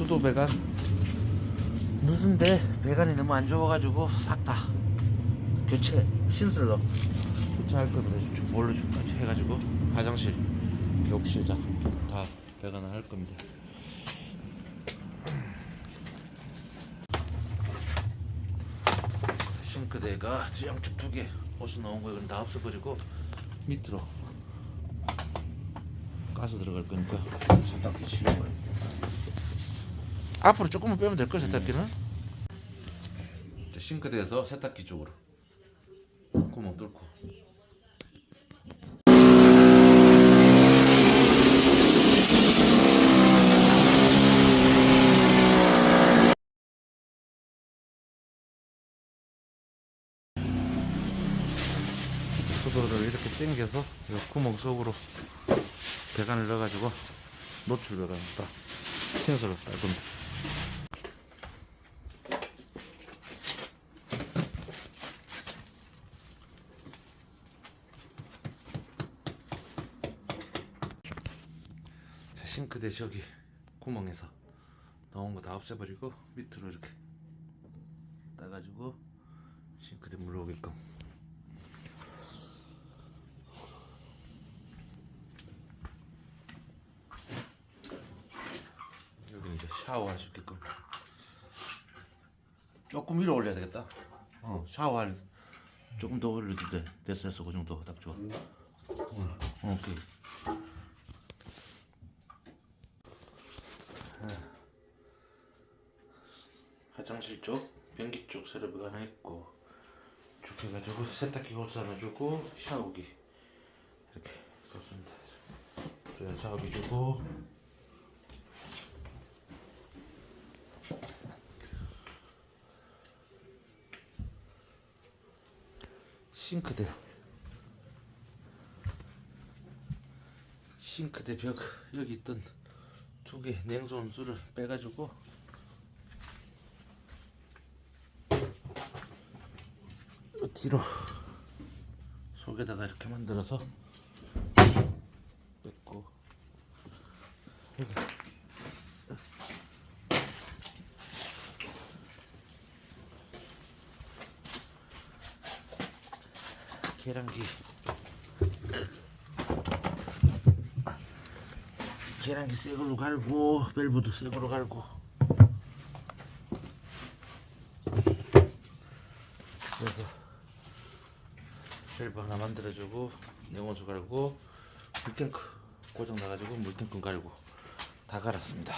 수도 배관 누수인데 배관이 너무 안 좋아가지고 싹 다 교체 신설로 교체할 겁니다. 주- 몰로 주까지 해가지고 화장실, 욕실 다, 다 배관을 할 겁니다. 싱크대가 양쪽 두 개 옷이 나온 거 이건 다 없애버리고 밑으로 가스 들어갈 거니까 세탁기 치워버려. 앞으로 조금만 빼면 될 거야 세탁기는. 이제 싱크대에서 세탁기 쪽으로 구멍 뚫고. 수도를 이렇게 당겨서 이 구멍 속으로 배관을 넣어가지고 노출 배관을 딱 겁니다. 자, 싱크대 저기 구멍에서 나온 거 다 없애버리고 밑으로 이렇게 따가지고 싱크대 물러오게끔 여기 이제 샤워할 수 있게끔 조금 위로 올려야 되겠다. 어 샤워할 조금 더 올려도 돼. 됐어 됐어 그 정도 딱 좋아. 어, 오케이. 아. 화장실 쪽, 변기 쪽 세로비가 하나 있고 쭉 해가지고 세탁기 호스 하나 주고 샤워기 이렇게 좋습니다. 들어간 샤워기 주고 싱크대 싱크대 벽 여기 있던 두 개 냉손수를 빼가지고 뒤로 속에다가 이렇게 만들어서 뺐고 여기 계량기 계량기 새 걸로 갈고 밸브도 새 걸로 갈고. 그래서 밸브 하나 만들어주고 냉온수 갈고 물탱크 고장 나가지고 물탱크 갈고 다 갈았습니다